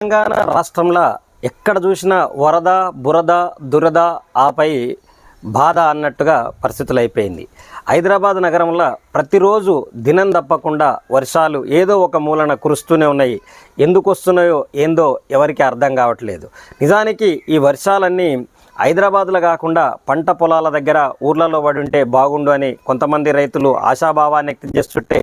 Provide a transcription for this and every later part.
తెలంగాణ రాష్ట్రంలో ఎక్కడ చూసినా వరద బురద దురద ఆపై బాధ అన్నట్టుగా పరిస్థితులు అయిపోయింది హైదరాబాద్ నగరంలో ప్రతిరోజు దినం తప్పకుండా వర్షాలు ఏదో ఒక మూలన కురుస్తూనే ఉన్నాయి. ఎందుకు వస్తున్నాయో ఏందో ఎవరికి అర్థం కావట్లేదు. నిజానికి ఈ వర్షాలన్నీ హైదరాబాద్లో కాకుండా పంట పొలాల దగ్గర ఊర్లలో పడి ఉంటే బాగుండు అని కొంతమంది రైతులు ఆశాభావాన్ని వ్యక్తం చేస్తుంటే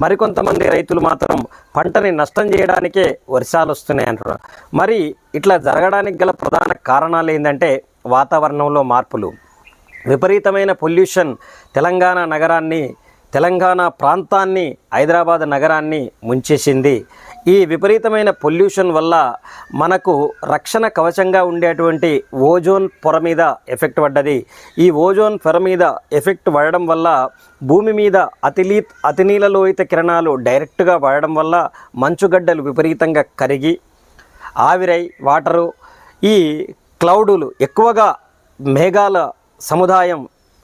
మరికొంతమంది రైతులు మాత్రం పంటని నష్టం చేయడానికే వర్షాలు వస్తున్నాయి అంటారు మరి ఇట్లా జరగడానికి గల ప్రధాన కారణాలు ఏంటంటే వాతావరణంలో మార్పులు. విపరీతమైన పొల్యూషన్ తెలంగాణ నగరాన్ని తెలంగాణ ప్రాంతాన్ని హైదరాబాద్ నగరాన్ని ముంచేసింది ఈ విపరీతమైన పొల్యూషన్ వల్ల మనకు రక్షణ కవచంగా ఉండేటువంటి ఓజోన్ పొర మీద ఎఫెక్ట్ పడ్డది. ఈ ఓజోన్ పొర మీద ఎఫెక్ట్ పడడం వల్ల భూమి మీద అతిలీ అతినీలలోహిత కిరణాలు డైరెక్ట్గా పడడం వల్ల మంచుగడ్డలు విపరీతంగా కరిగి ఆవిరై వాటరు ఈ క్లౌడులు ఎక్కువగా మేఘాల సముదాయం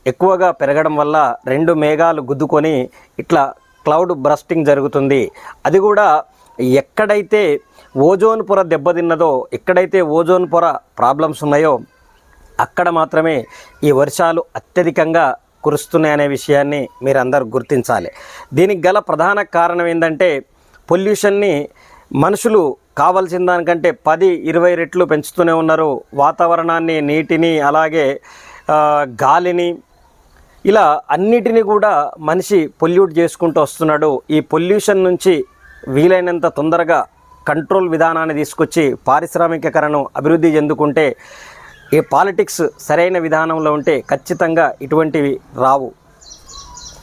ఎక్కువగా పెరగడం వల్ల రెండు మేఘాలు గుద్దుకొని ఇట్లా క్లౌడ్ బ్రస్టింగ్ జరుగుతుంది. అది కూడా ఎక్కడైతే ఓజోన్ పొర దెబ్బతిన్నదో ఎక్కడైతే ఓజోన్ పొర ప్రాబ్లమ్స్ ఉన్నాయో అక్కడ మాత్రమే ఈ వర్షాలు అత్యధికంగా కురుస్తున్నాయనే విషయాన్ని మీరందరూ గుర్తించాలి. దీనికి గల ప్రధాన కారణం ఏంటంటే పొల్యూషన్ని మనుషులు కావలసిన దానికంటే పది ఇరవై రెట్లు పెంచుతూనే ఉన్నారు. వాతావరణాన్ని నీటిని అలాగే గాలిని ఇలా అన్నిటిని కూడా మనిషి పొల్యూట్ చేసుకుంటూ వస్తున్నాడు. ఈ పొల్యూషన్ నుంచి వీలైనంత తొందరగా కంట్రోల్ విధానాన్ని తీసుకొచ్చి పారిశ్రామికీకరణను అభివృద్ధి చెందుకుంటే ఈ పాలిటిక్స్ సరైన విధానంలో ఉంటే ఖచ్చితంగా ఇటువంటివి రావు.